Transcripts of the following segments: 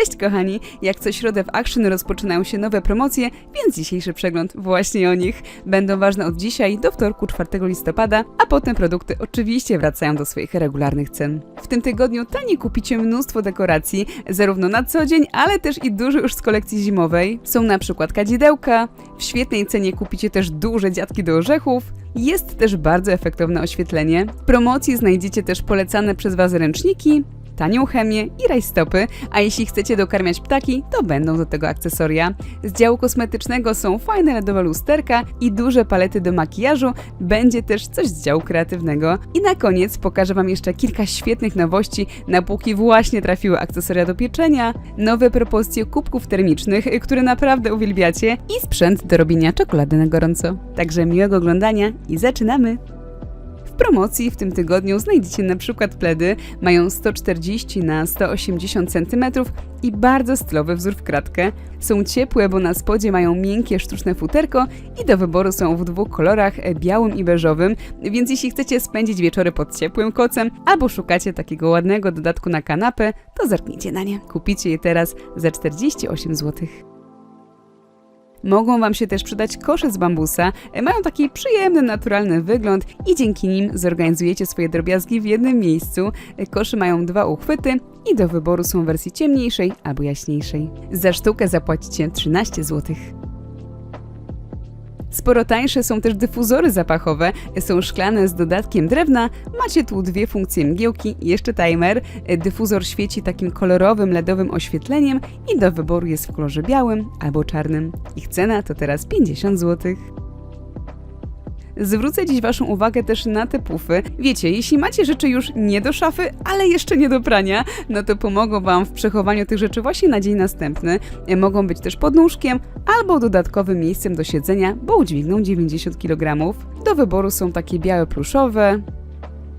Cześć kochani! Jak co środę w Action rozpoczynają się nowe promocje, więc dzisiejszy przegląd właśnie o nich. Będą ważne od dzisiaj do wtorku 4 listopada, a potem produkty oczywiście wracają do swoich regularnych cen. W tym tygodniu taniej kupicie mnóstwo dekoracji, zarówno na co dzień, ale też i dużo już z kolekcji zimowej. Są na przykład kadzidełka, w świetnej cenie kupicie też duże dziadki do orzechów, jest też bardzo efektowne oświetlenie. W promocji znajdziecie też polecane przez Was ręczniki, tanią chemię i rajstopy, a jeśli chcecie dokarmiać ptaki, to będą do tego akcesoria. Z działu kosmetycznego są fajne LEDowe lusterka i duże palety do makijażu, będzie też coś z działu kreatywnego. I na koniec pokażę Wam jeszcze kilka świetnych nowości, na póki właśnie trafiły akcesoria do pieczenia, nowe propozycje kubków termicznych, które naprawdę uwielbiacie i sprzęt do robienia czekolady na gorąco. Także miłego oglądania i zaczynamy! Promocji w tym tygodniu znajdziecie na przykład pledy, mają 140 na 180 cm i bardzo stylowy wzór w kratkę. Są ciepłe, bo na spodzie mają miękkie sztuczne futerko i do wyboru są w dwóch kolorach, e, białym i beżowym, więc jeśli chcecie spędzić wieczory pod ciepłym kocem albo szukacie takiego ładnego dodatku na kanapę, to zerknijcie na nie. Kupicie je teraz za 48 zł. Mogą Wam się też przydać kosze z bambusa. Mają taki przyjemny, naturalny wygląd i dzięki nim zorganizujecie swoje drobiazgi w jednym miejscu. Kosze mają dwa uchwyty i do wyboru są wersji ciemniejszej albo jaśniejszej. Za sztukę zapłacicie 13 zł. Sporo tańsze są też dyfuzory zapachowe, są szklane z dodatkiem drewna, macie tu dwie funkcje mgiełki jeszcze timer. Dyfuzor świeci takim kolorowym LEDowym oświetleniem i do wyboru jest w kolorze białym albo czarnym. Ich cena to teraz 50 zł. Zwrócę dziś Waszą uwagę też na te pufy. Wiecie, jeśli macie rzeczy już nie do szafy, ale jeszcze nie do prania, no to pomogą Wam w przechowaniu tych rzeczy właśnie na dzień następny. E, Mogą być też podnóżkiem albo dodatkowym miejscem do siedzenia, bo udźwigną 90 kg. Do wyboru są takie białe pluszowe,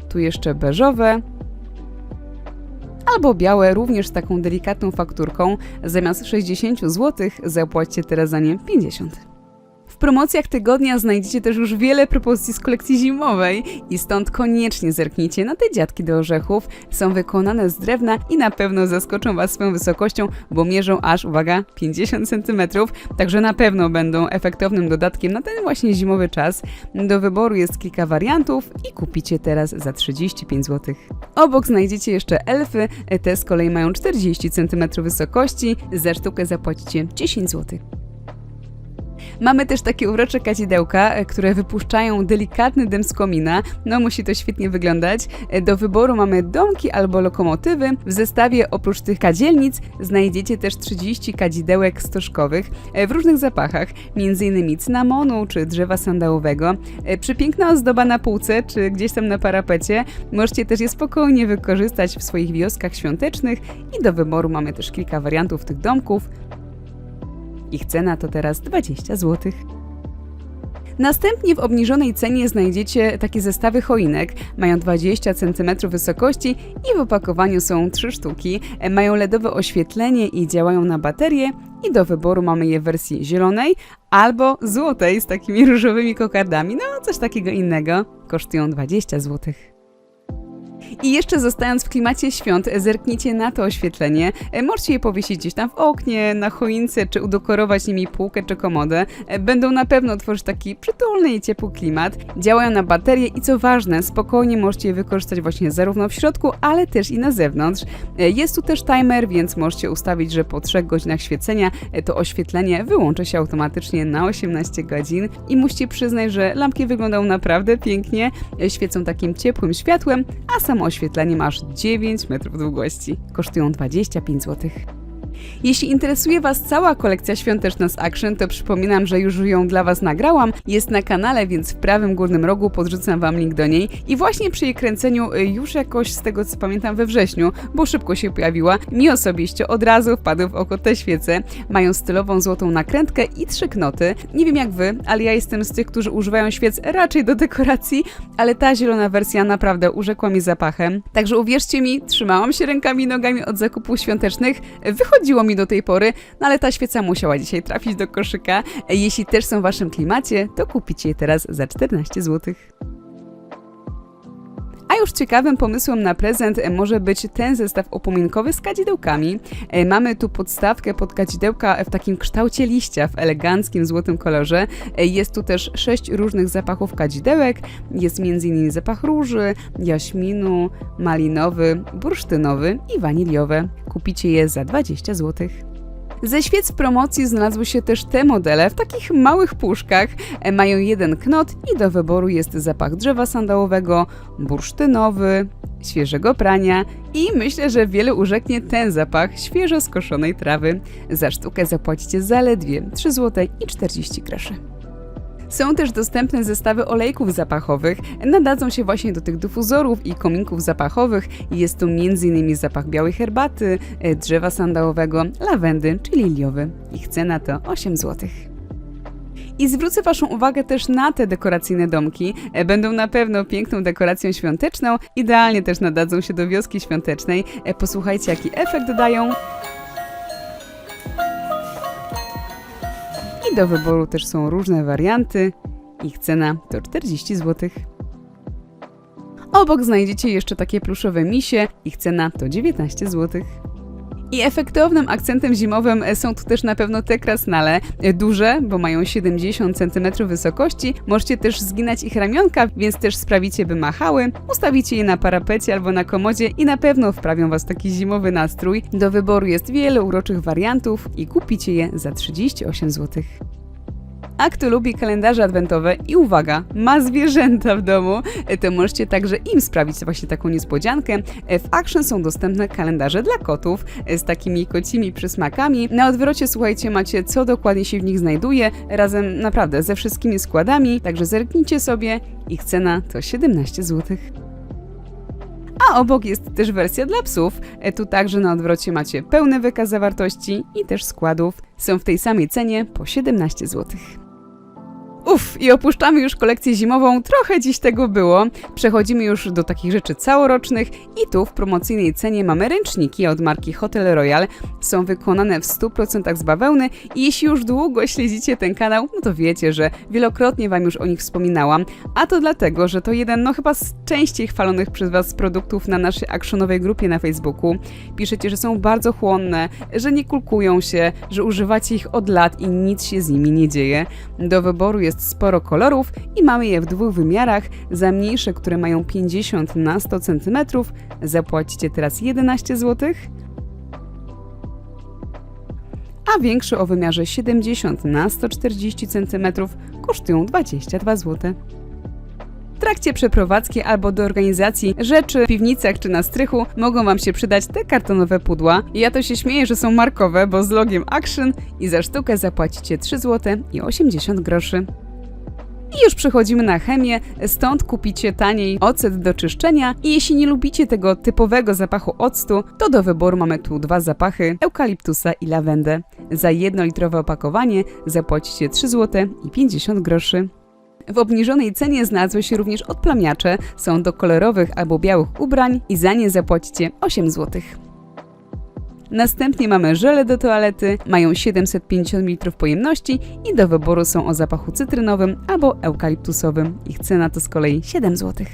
tu jeszcze beżowe, albo białe również z taką delikatną fakturką. Zamiast 60 zł zapłaćcie teraz za nie 50. Promocjach tygodnia znajdziecie też już wiele propozycji z kolekcji zimowej i stąd koniecznie zerknijcie na te dziadki do orzechów. Są wykonane z drewna i na pewno zaskoczą Was swoją wysokością, bo mierzą aż, uwaga, 50 cm, także na pewno będą efektownym dodatkiem na ten właśnie zimowy czas. Do wyboru jest kilka wariantów i kupicie teraz za 35 zł. Obok znajdziecie jeszcze elfy, te z kolei mają 40 cm wysokości, za sztukę zapłacicie 10 zł. Mamy też takie urocze kadzidełka, e, które wypuszczają delikatny dym z komina. No musi to świetnie wyglądać. E, Do wyboru mamy domki albo lokomotywy. W zestawie oprócz tych kadzielnic znajdziecie też 30 kadzidełek stożkowych e, w różnych zapachach, m.in. cynamonu czy drzewa sandałowego. Przepiękna ozdoba na półce czy gdzieś tam na parapecie. Możecie też je spokojnie wykorzystać w swoich wioskach świątecznych i do wyboru mamy też kilka wariantów tych domków. Ich cena to teraz 20 zł. Następnie w obniżonej cenie znajdziecie takie zestawy choinek. Mają 20 cm wysokości i w opakowaniu są 3 sztuki. E, Mają LEDowe oświetlenie i działają na baterie. I do wyboru mamy je w wersji zielonej albo złotej z takimi różowymi kokardami. No, coś takiego innego. Kosztują 20 zł. I jeszcze zostając w klimacie świąt, zerknijcie na to oświetlenie. E, Możecie je powiesić gdzieś tam w oknie, na choince, czy udekorować nimi półkę czy komodę. E, Będą na pewno tworzyć taki przytulny i ciepły klimat. Działają na baterie i co ważne, spokojnie możecie je wykorzystać właśnie zarówno w środku, ale też i na zewnątrz. E, Jest tu też timer, więc możecie ustawić, że po 3 godzinach świecenia to oświetlenie wyłączy się automatycznie na 18 godzin. I musicie przyznać, że lampki wyglądają naprawdę pięknie, świecą takim ciepłym światłem, a samo oświetlenie ma aż 9 metrów długości. Kosztują 25 zł. Jeśli interesuje Was cała kolekcja świąteczna z Action, to przypominam, że już ją dla Was nagrałam. Jest na kanale, więc w prawym górnym rogu podrzucam Wam link do niej. I właśnie przy jej kręceniu y, już jakoś z tego co pamiętam we wrześniu, bo szybko się pojawiła, mi osobiście od razu wpadły w oko te świece. Mają stylową złotą nakrętkę i trzy knoty. Nie wiem jak Wy, ale ja jestem z tych, którzy używają świec raczej do dekoracji, ale ta zielona wersja naprawdę urzekła mi zapachem. Także uwierzcie mi, trzymałam się rękami i nogami od zakupów świątecznych. Mi do tej pory, no ale ta świeca musiała dzisiaj trafić do koszyka. Jeśli też są w Waszym klimacie, to kupicie je teraz za 14 zł. A już ciekawym pomysłem na prezent e, może być ten zestaw opominkowy z kadzidełkami. E, Mamy tu podstawkę pod kadzidełka w takim kształcie liścia w eleganckim złotym kolorze. E, Jest tu też sześć różnych zapachów kadzidełek. Jest m.in. zapach róży, jaśminu, malinowy, bursztynowy i waniliowe. Kupicie je za 20 zł. Ze świec promocji znalazły się też te modele w takich małych puszkach. E, Mają jeden knot i do wyboru jest zapach drzewa sandałowego, bursztynowy, świeżego prania i myślę, że wiele urzeknie ten zapach świeżo skoszonej trawy. Za sztukę zapłacicie zaledwie 3 zł i 40 groszy. Są też dostępne zestawy olejków zapachowych. Nadadzą się właśnie do tych dyfuzorów i kominków zapachowych. Jest tu m.in. zapach białej herbaty, e, drzewa sandałowego, lawendy czy liliowy. Ich cena to 8 zł. I zwrócę Waszą uwagę też na te dekoracyjne domki. E, Będą na pewno piękną dekoracją świąteczną, idealnie też nadadzą się do wioski świątecznej. E, Posłuchajcie, jaki efekt dają. I do wyboru też są różne warianty. Ich cena to 40 zł. Obok znajdziecie jeszcze takie pluszowe misie. Ich cena to 19 zł. I efektownym akcentem zimowym e, są tu też na pewno te krasnale. E, Duże, bo mają 70 cm wysokości. Możecie też zginać ich ramionka, więc też sprawicie, by machały. Ustawicie je na parapecie albo na komodzie i na pewno wprawią Was taki zimowy nastrój. Do wyboru jest wiele uroczych wariantów i kupicie je za 38 zł. A kto lubi kalendarze adwentowe i uwaga, ma zwierzęta w domu, to możecie także im sprawić właśnie taką niespodziankę. W Action są dostępne kalendarze dla kotów z takimi kocimi przysmakami. Na odwrocie, słuchajcie, macie co dokładnie się w nich znajduje, razem naprawdę ze wszystkimi składami, także zerknijcie sobie. Ich cena to 17 zł. A obok jest też wersja dla psów. E, Tu także na odwrocie macie pełny wykaz zawartości i też składów. Są w tej samej cenie po 17 zł. Uff, i opuszczamy już kolekcję zimową, trochę dziś tego było. Przechodzimy już do takich rzeczy całorocznych i tu w promocyjnej cenie mamy ręczniki od marki Hotel Royal. Są wykonane w 100% z bawełny i jeśli już długo śledzicie ten kanał, no to wiecie, że wielokrotnie Wam już o nich wspominałam. A to dlatego, że to jeden, no chyba z częściej chwalonych przez Was produktów na naszej actionowej grupie na Facebooku. Piszecie, że są bardzo chłonne, że nie kulkują się, że używacie ich od lat i nic się z nimi nie dzieje. Do wyboru jest sporo kolorów i mamy je w dwóch wymiarach. Za mniejsze, które mają 50 na 100 cm, zapłacicie teraz 11 zł. A większe o wymiarze 70 na 140 cm kosztują 22 zł. Trakcie przeprowadzki albo do organizacji rzeczy w piwnicach czy na strychu mogą Wam się przydać te kartonowe pudła. Ja to się śmieję, że są markowe, bo z logiem Action i za sztukę zapłacicie 3 zł i 80 groszy. I już przechodzimy na chemię, stąd kupicie taniej ocet do czyszczenia i jeśli nie lubicie tego typowego zapachu octu, to do wyboru mamy tu dwa zapachy, eukaliptusa i lawendę. Za jednolitrowe opakowanie zapłacicie 3 zł i 50 groszy. W obniżonej cenie znalazły się również odplamiacze, są do kolorowych albo białych ubrań i za nie zapłacicie 8 zł. Następnie mamy żele do toalety, mają 750 ml pojemności i do wyboru są o zapachu cytrynowym albo eukaliptusowym. Ich cena to z kolei 7 zł.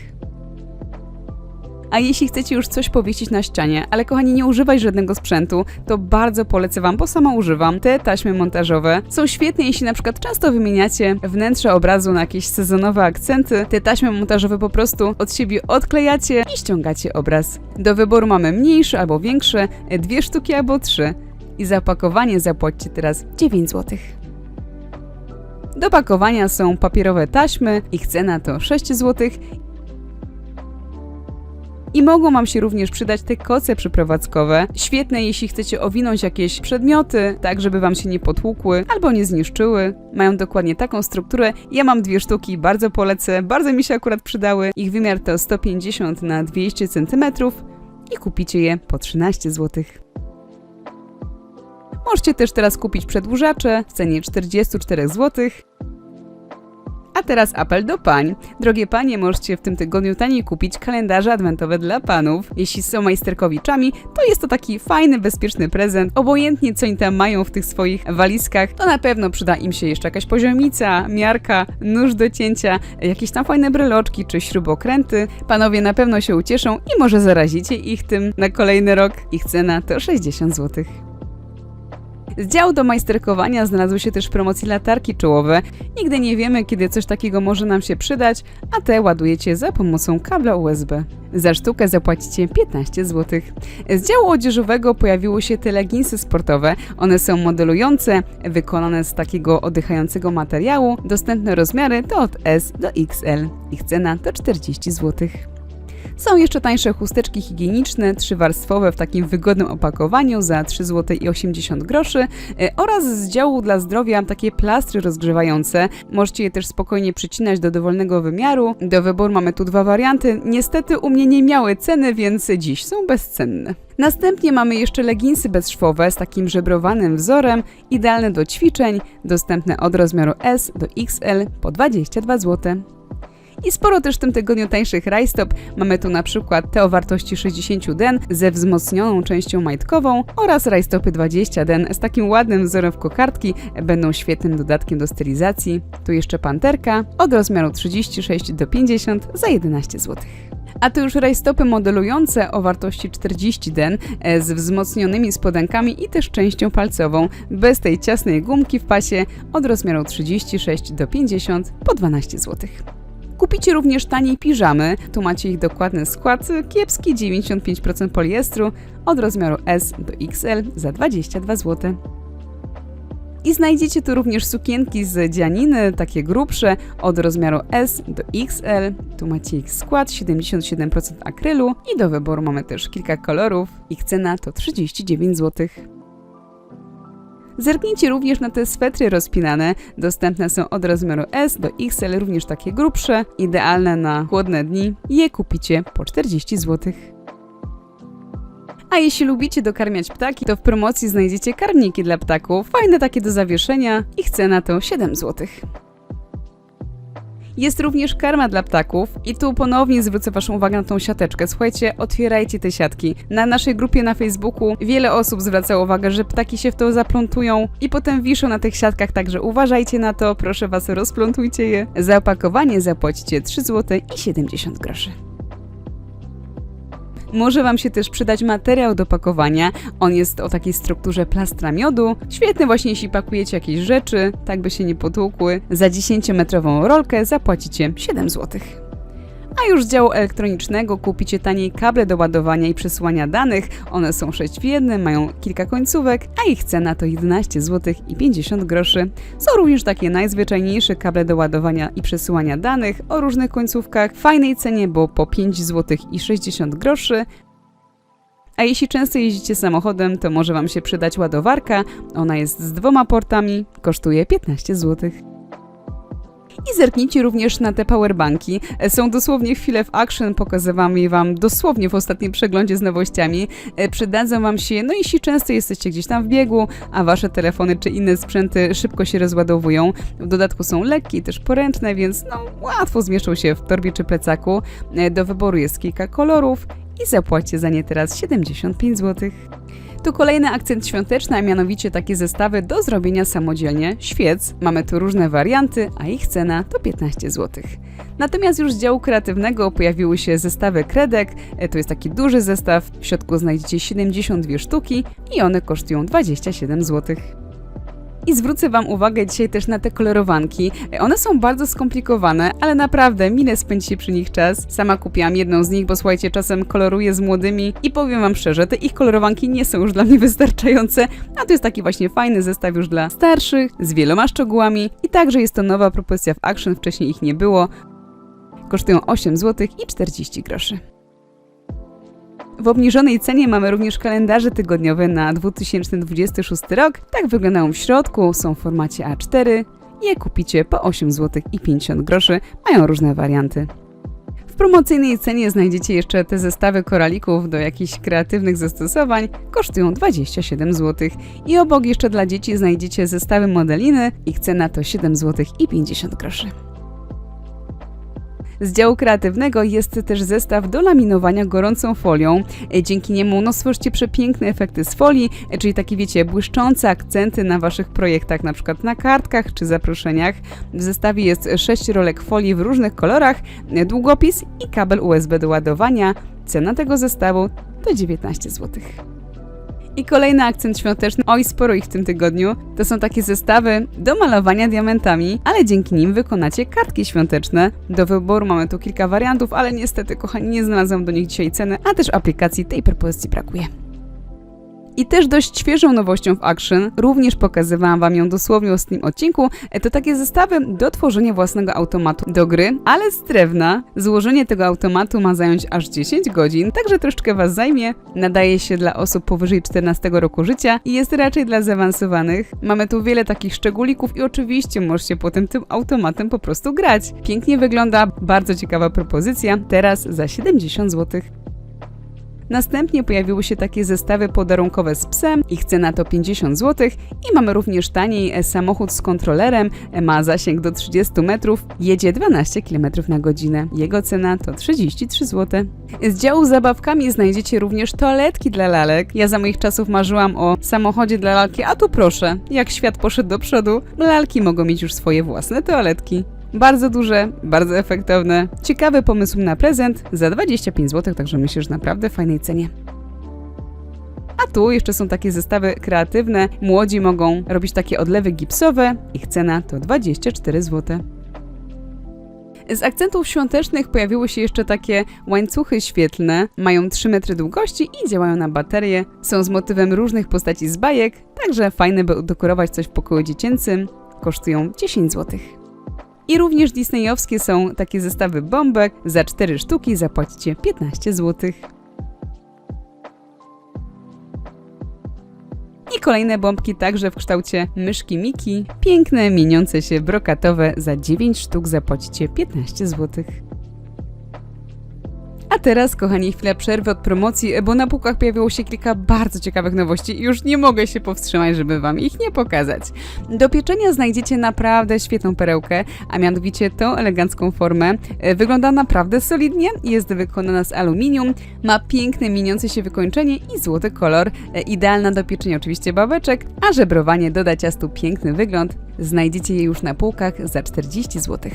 A jeśli chcecie już coś powiesić na ścianie, ale kochani, nie używaj żadnego sprzętu, to bardzo polecę Wam, bo sama używam. Te taśmy montażowe są świetne, jeśli na przykład często wymieniacie wnętrze obrazu na jakieś sezonowe akcenty. Te taśmy montażowe po prostu od siebie odklejacie i ściągacie obraz. Do wyboru mamy mniejsze albo większe, dwie sztuki albo trzy. I za opakowanie zapłacicie teraz 9 zł. Do pakowania są papierowe taśmy, ich cena to 6 zł i mogą Wam się również przydać te koce przyprowadzkowe. Świetne, jeśli chcecie owinąć jakieś przedmioty, tak żeby Wam się nie potłukły albo nie zniszczyły. Mają dokładnie taką strukturę. Ja mam dwie sztuki, bardzo polecę. Bardzo mi się akurat przydały. Ich wymiar to 150 na 200 cm i kupicie je po 13 zł. Możecie też teraz kupić przedłużacze w cenie 44 zł. A teraz apel do pań. Drogie panie, możecie w tym tygodniu taniej kupić kalendarze adwentowe dla panów. Jeśli są majsterkowiczami, to jest to taki fajny, bezpieczny prezent. Obojętnie co oni tam mają w tych swoich walizkach, to na pewno przyda im się jeszcze jakaś poziomica, miarka, nóż do cięcia, jakieś tam fajne breloczki czy śrubokręty. Panowie na pewno się ucieszą i może zarazicie ich tym na kolejny rok. Ich cena to 60 zł. Z działu do majsterkowania znalazły się też promocji latarki czołowe. Nigdy nie wiemy, kiedy coś takiego może nam się przydać, a te ładujecie za pomocą kabla USB. Za sztukę zapłacicie 15 zł. Z działu odzieżowego pojawiły się te leginsy sportowe. One są modelujące, wykonane z takiego oddychającego materiału. Dostępne rozmiary to od S do XL. Ich cena to 40 zł. Są jeszcze tańsze chusteczki higieniczne, trzywarstwowe w takim wygodnym opakowaniu za 3 zł i 80 groszy e, oraz z działu dla zdrowia takie plastry rozgrzewające. Możecie je też spokojnie przycinać do dowolnego wymiaru. Do wyboru mamy tu dwa warianty. Niestety u mnie nie miały ceny, więc dziś są bezcenne. Następnie mamy jeszcze leginsy bezszwowe z takim żebrowanym wzorem, idealne do ćwiczeń, dostępne od rozmiaru S do XL po 22 zł. I sporo też w tym tygodniu tańszych rajstop. Mamy tu na przykład te o wartości 60 den ze wzmocnioną częścią majtkową oraz rajstopy 20 den z takim ładnym wzorem w kokardki. Będą świetnym dodatkiem do stylizacji. Tu jeszcze panterka od rozmiaru 36 do 50 za 11 zł. A to już rajstopy modelujące o wartości 40 den e, z wzmocnionymi spodenkami i też częścią palcową, bez tej ciasnej gumki w pasie od rozmiaru 36 do 50 po 12 zł. Kupicie również taniej piżamy. Tu macie ich dokładny skład, kiepski 95% poliestru od rozmiaru S do XL za 22 zł. I znajdziecie tu również sukienki z dzianiny, takie grubsze, od rozmiaru S do XL. Tu macie ich skład 77% akrylu i do wyboru mamy też kilka kolorów. Ich cena to 39 zł. Zerknijcie również na te swetry rozpinane. Dostępne są od rozmiaru S do XL, również takie grubsze, idealne na chłodne dni. Je kupicie po 40 zł. A jeśli lubicie dokarmiać ptaki, to w promocji znajdziecie karmniki dla ptaków, fajne takie do zawieszenia. Ich cena to 7 zł. Jest również karma dla ptaków i tu ponownie zwrócę Waszą uwagę na tą siateczkę. Słuchajcie, otwierajcie te siatki. Na naszej grupie na Facebooku wiele osób zwracało uwagę, że ptaki się w to zaplątują i potem wiszą na tych siatkach, także uważajcie na to, proszę Was, rozplątujcie je. Za opakowanie zapłacicie 3 zł i 70 groszy. Może Wam się też przydać materiał do pakowania. On jest o takiej strukturze plastra miodu. Świetny właśnie jeśli pakujecie jakieś rzeczy, tak by się nie potłukły. Za 10-metrową rolkę zapłacicie 7 zł. A już z działu elektronicznego kupicie taniej kable do ładowania i przesyłania danych. One są 6 w jednym, mają kilka końcówek, a ich cena to 11 zł i 50 groszy. Są również takie najzwyczajniejsze kable do ładowania i przesyłania danych o różnych końcówkach, w fajnej cenie, bo po 5 zł i 60 groszy. A jeśli często jeździcie samochodem, to może Wam się przydać ładowarka. Ona jest z dwoma portami, kosztuje 15 zł. I zerknijcie również na te powerbanki. Są dosłownie chwilę w action, pokazywałam je Wam dosłownie w ostatnim przeglądzie z nowościami. E, Przydadzą Wam się, no jeśli często jesteście gdzieś tam w biegu, a Wasze telefony czy inne sprzęty szybko się rozładowują. W dodatku są lekkie i też poręczne, więc no łatwo zmieszczą się w torbie czy plecaku. E, Do wyboru jest kilka kolorów i zapłacie za nie teraz 75 zł. Tu kolejny akcent świąteczny, a mianowicie takie zestawy do zrobienia samodzielnie świec. Mamy tu różne warianty, a ich cena to 15 zł. Natomiast już z działu kreatywnego pojawiły się zestawy kredek. E, To jest taki duży zestaw, w środku znajdziecie 72 sztuki i one kosztują 27 zł. I zwrócę Wam uwagę dzisiaj też na te kolorowanki. One są bardzo skomplikowane, ale naprawdę mile spędzicie przy nich czas. Sama kupiłam jedną z nich, bo słuchajcie, czasem koloruję z młodymi i powiem Wam szczerze, te ich kolorowanki nie są już dla mnie wystarczające, a to jest taki właśnie fajny zestaw już dla starszych, z wieloma szczegółami i także jest to nowa propozycja w Action, wcześniej ich nie było. Kosztują 8 zł i 40 groszy. W obniżonej cenie mamy również kalendarze tygodniowe na 2026 rok. Tak wyglądają w środku, są w formacie A4. Je kupicie po 8 zł i 50 groszy, mają różne warianty. W promocyjnej cenie znajdziecie jeszcze te zestawy koralików do jakichś kreatywnych zastosowań, kosztują 27 zł. I obok jeszcze dla dzieci znajdziecie zestawy modeliny, ich cena to 7 zł i 50 groszy. Z działu kreatywnego jest też zestaw do laminowania gorącą folią. E, Dzięki niemu no, stworzycie przepiękne efekty z folii, e, czyli takie wiecie, błyszczące akcenty na waszych projektach, na przykład na kartkach czy zaproszeniach. W zestawie jest 6 rolek folii w różnych kolorach, e, długopis i kabel USB do ładowania. Cena tego zestawu to 19 zł. I kolejny akcent świąteczny, oj sporo ich w tym tygodniu, to są takie zestawy do malowania diamentami, ale dzięki nim wykonacie kartki świąteczne. Do wyboru mamy tu kilka wariantów, ale niestety kochani nie znalazłam do nich dzisiaj ceny, a też aplikacji tej propozycji brakuje. I też dość świeżą nowością w Action, również pokazywałam Wam ją dosłownie w ostatnim odcinku, e, to takie zestawy do tworzenia własnego automatu do gry, ale z drewna. Złożenie tego automatu ma zająć aż 10 godzin, także troszeczkę Was zajmie. Nadaje się dla osób powyżej 14 roku życia i jest raczej dla zaawansowanych. Mamy tu wiele takich szczególików i oczywiście możecie potem tym automatem po prostu grać. Pięknie wygląda, bardzo ciekawa propozycja, teraz za 70 zł. Następnie pojawiły się takie zestawy podarunkowe z psem, ich cena to 50 zł i mamy również taniej e, samochód z kontrolerem, e, ma zasięg do 30 metrów, jedzie 12 km na godzinę. Jego cena to 33 zł. Z działu z zabawkami znajdziecie również toaletki dla lalek. Ja za moich czasów marzyłam o samochodzie dla lalki, a tu proszę, jak świat poszedł do przodu, lalki mogą mieć już swoje własne toaletki. Bardzo duże, bardzo efektowne, ciekawy pomysł na prezent za 25 zł, także myślę, że naprawdę fajnej cenie. A tu jeszcze są takie zestawy kreatywne. Młodzi mogą robić takie odlewy gipsowe. Ich cena to 24 zł. Z akcentów świątecznych pojawiły się jeszcze takie łańcuchy świetlne. Mają 3 metry długości i działają na baterie. Są z motywem różnych postaci z bajek, także fajne, by udekorować coś w pokoju dziecięcym. Kosztują 10 zł. I również disneyowskie są takie zestawy bombek. Za 4 sztuki zapłacicie 15 zł. I kolejne bombki także w kształcie myszki Miki. Piękne, mieniące się brokatowe. Za 9 sztuk zapłacicie 15 zł. A teraz, kochani, chwila przerwy od promocji, bo na półkach pojawiło się kilka bardzo ciekawych nowości i już nie mogę się powstrzymać, żeby Wam ich nie pokazać. Do pieczenia znajdziecie naprawdę świetną perełkę, a mianowicie tą elegancką formę. E, Wygląda naprawdę solidnie, jest wykonana z aluminium, ma piękne, mieniące się wykończenie i złoty kolor. E, Idealna do pieczenia oczywiście babeczek, a żebrowanie doda ciastu piękny wygląd. Znajdziecie je już na półkach za 40 zł.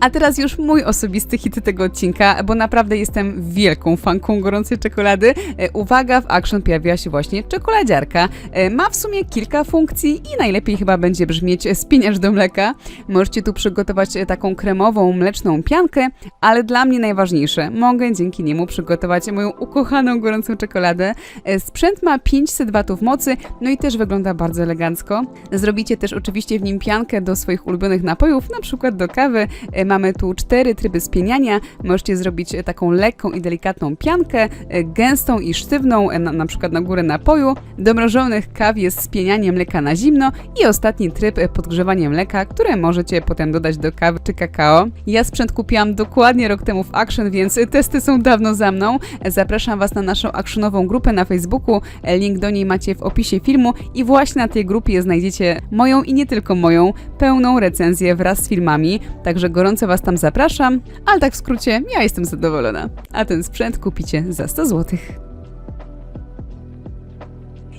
A teraz już mój osobisty hit tego odcinka, bo naprawdę jestem wielką fanką gorącej czekolady. E, Uwaga, w Action pojawiła się właśnie czekoladziarka. E, Ma w sumie kilka funkcji i najlepiej chyba będzie brzmieć spieniacz do mleka. Możecie tu przygotować e, taką kremową, mleczną piankę, ale dla mnie najważniejsze, mogę dzięki niemu przygotować moją ukochaną gorącą czekoladę. Sprzęt ma 500 watów mocy, no i też wygląda bardzo elegancko. Zrobicie też oczywiście w nim piankę do swoich ulubionych napojów, na przykład do kawy. Mamy tu cztery tryby spieniania. Możecie zrobić e, taką lekką i delikatną piankę, e, gęstą i sztywną, e, na, na przykład na górę napoju. Do mrożonych kaw jest spienianie mleka na zimno i ostatni tryb podgrzewanie mleka, które możecie potem dodać do kawy czy kakao. Ja sprzęt kupiłam dokładnie rok temu w Action, więc testy są dawno za mną. Zapraszam Was na naszą actionową grupę na Facebooku. Link do niej macie w opisie filmu i właśnie na tej grupie znajdziecie moją i nie tylko moją pełną recenzję wraz z filmami. Także gorąco Was tam zapraszam, ale tak w skrócie, ja jestem zadowolona. A ten sprzęt kupicie za 100 zł.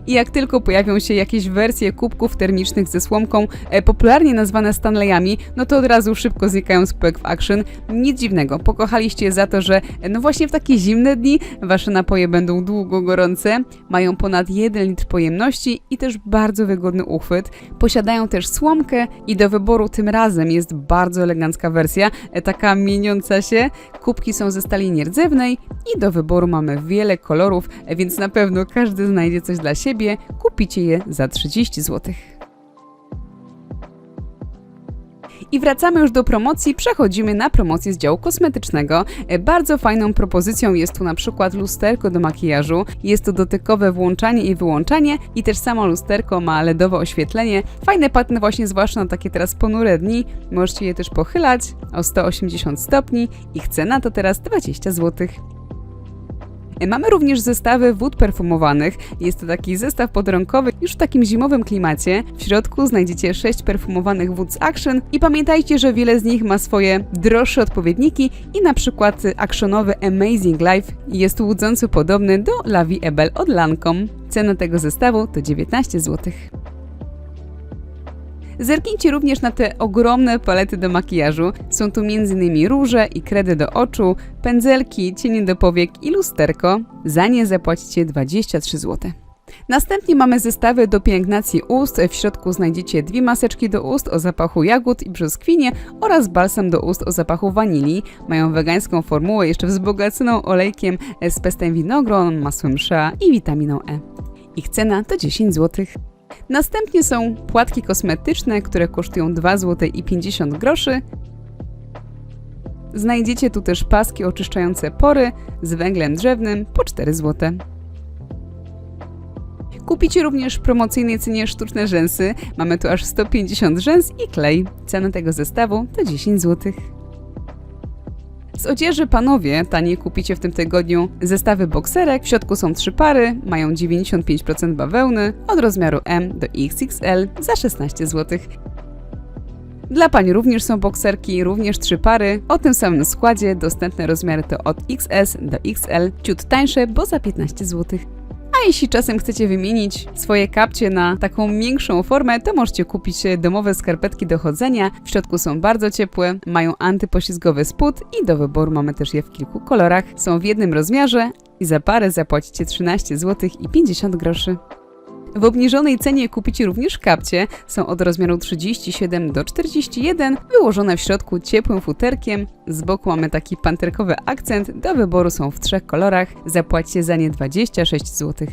I jak tylko pojawią się jakieś wersje kubków termicznych ze słomką, e, popularnie nazwane Stanleyami, no to od razu szybko znikają z w Action. Nic dziwnego, pokochaliście za to, że e, no właśnie w takie zimne dni wasze napoje będą długo gorące, mają ponad 1 litr pojemności i też bardzo wygodny uchwyt. Posiadają też słomkę i do wyboru tym razem jest bardzo elegancka wersja, e, taka mieniąca się. Kubki są ze stali nierdzewnej i do wyboru mamy wiele kolorów, więc na pewno każdy znajdzie coś dla siebie. Kupicie je za 30 zł. I wracamy już do promocji, przechodzimy na promocję z działu kosmetycznego. E, Bardzo fajną propozycją jest tu na przykład lusterko do makijażu. Jest to dotykowe włączanie i wyłączanie i też samo lusterko ma LEDowe oświetlenie. Fajne patny właśnie zwłaszcza na takie teraz ponure dni. Możecie je też pochylać o 180 stopni. Ich cena to teraz 20 zł. Mamy również zestawy wód perfumowanych. Jest to taki zestaw podrękowy już w takim zimowym klimacie. W środku znajdziecie 6 perfumowanych wód z Action i pamiętajcie, że wiele z nich ma swoje droższe odpowiedniki i na przykład actionowy Amazing Life jest łudząco podobny do La Vie est Belle od Lancome. Cena tego zestawu to 19 zł. Zerknijcie również na te ogromne palety do makijażu. Są tu m.in. róże i kredy do oczu, pędzelki, cienie do powiek i lusterko. Za nie zapłacicie 23 zł. Następnie mamy zestawy do pielęgnacji ust. W środku znajdziecie dwie maseczki do ust o zapachu jagód i brzoskwinie oraz balsam do ust o zapachu wanilii. Mają wegańską formułę jeszcze wzbogaconą olejkiem z pestem winogron, masłem shea i witaminą E. Ich cena to 10 zł. Następnie są płatki kosmetyczne, które kosztują 2 zł i 50 groszy. Znajdziecie tu też paski oczyszczające pory z węglem drzewnym po 4 zł. Kupicie również w promocyjnej cenie sztuczne rzęsy. Mamy tu aż 150 rzęs i klej. Cena tego zestawu to 10 zł. Z odzieży panowie taniej kupicie w tym tygodniu zestawy bokserek. W środku są trzy pary, mają 95% bawełny od rozmiaru M do XXL za 16 zł. Dla pań również są bokserki, również trzy pary o tym samym składzie. Dostępne rozmiary to od XS do XL, ciut tańsze, bo za 15 zł. A jeśli czasem chcecie wymienić swoje kapcie na taką większą formę, to możecie kupić domowe skarpetki do chodzenia. W środku są bardzo ciepłe, mają antypoślizgowy spód i do wyboru mamy też je w kilku kolorach. Są w jednym rozmiarze i za parę zapłacicie 13 zł i 50 groszy. W obniżonej cenie kupicie również kapcie. Są od rozmiaru 37 do 41, wyłożone w środku ciepłym futerkiem. Z boku mamy taki panterkowy akcent. Do wyboru są w trzech kolorach. Zapłacicie za nie 26 zł.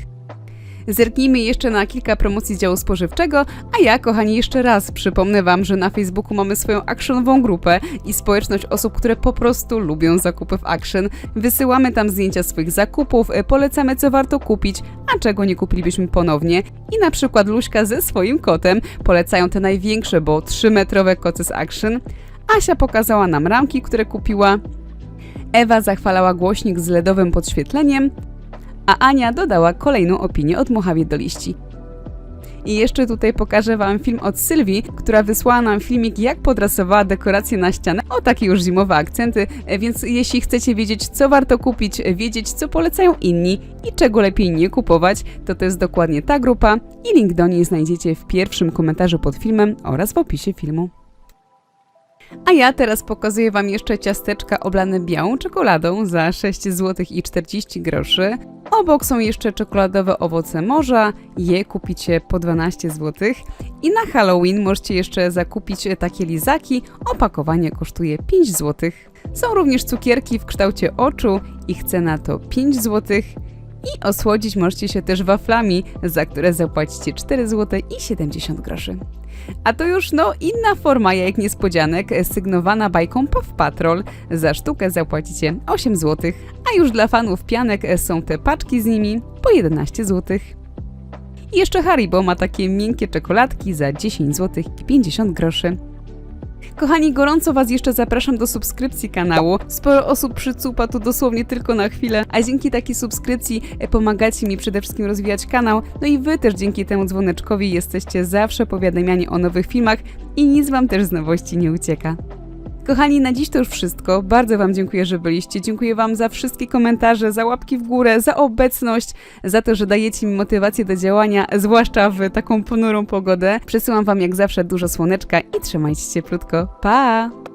Zerknijmy jeszcze na kilka promocji działu spożywczego, a ja, kochani, jeszcze raz przypomnę Wam, że na Facebooku mamy swoją actionową grupę i społeczność osób, które po prostu lubią zakupy w Action. Wysyłamy tam zdjęcia swoich zakupów, e, polecamy co warto kupić, a czego nie kupilibyśmy ponownie. I na przykład Luśka ze swoim kotem polecają te największe, bo 3-metrowe koce z Action. Asia pokazała nam ramki, które kupiła. Ewa zachwalała głośnik z LEDowym podświetleniem, a Ania dodała kolejną opinię od Mojave do liści. I jeszcze tutaj pokażę Wam film od Sylwii, która wysłała nam filmik, jak podrasowała dekoracje na ścianę. O takie już zimowe akcenty, e, więc jeśli chcecie wiedzieć, co warto kupić, wiedzieć, co polecają inni i czego lepiej nie kupować, to to jest dokładnie ta grupa i link do niej znajdziecie w pierwszym komentarzu pod filmem oraz w opisie filmu. A ja teraz pokazuję Wam jeszcze ciasteczka oblane białą czekoladą za 6 zł i 40 groszy. Obok są jeszcze czekoladowe owoce morza, je kupicie po 12 zł. I na Halloween możecie jeszcze zakupić takie lizaki, opakowanie kosztuje 5 zł. Są również cukierki w kształcie oczu, ich cena to 5 zł. I osłodzić możecie się też waflami, za które zapłacicie 4 zł i 70 groszy. A to już no inna forma jajek niespodzianek, sygnowana bajką Paw Patrol. Za sztukę zapłacicie 8 zł, a już dla fanów pianek są te paczki z nimi po 11 zł. I jeszcze Haribo ma takie miękkie czekoladki za 10 zł i 50 groszy. Kochani, gorąco Was jeszcze zapraszam do subskrypcji kanału. Sporo osób przycupa tu dosłownie tylko na chwilę, a dzięki takiej subskrypcji e, pomagacie mi przede wszystkim rozwijać kanał. No i Wy też dzięki temu dzwoneczkowi jesteście zawsze powiadamiani o nowych filmach i nic Wam też z nowości nie ucieka. Kochani, na dziś to już wszystko. Bardzo Wam dziękuję, że byliście. Dziękuję Wam za wszystkie komentarze, za łapki w górę, za obecność, za to, że dajecie mi motywację do działania, zwłaszcza w taką ponurą pogodę. Przesyłam Wam jak zawsze dużo słoneczka i trzymajcie się cieplutko. Pa!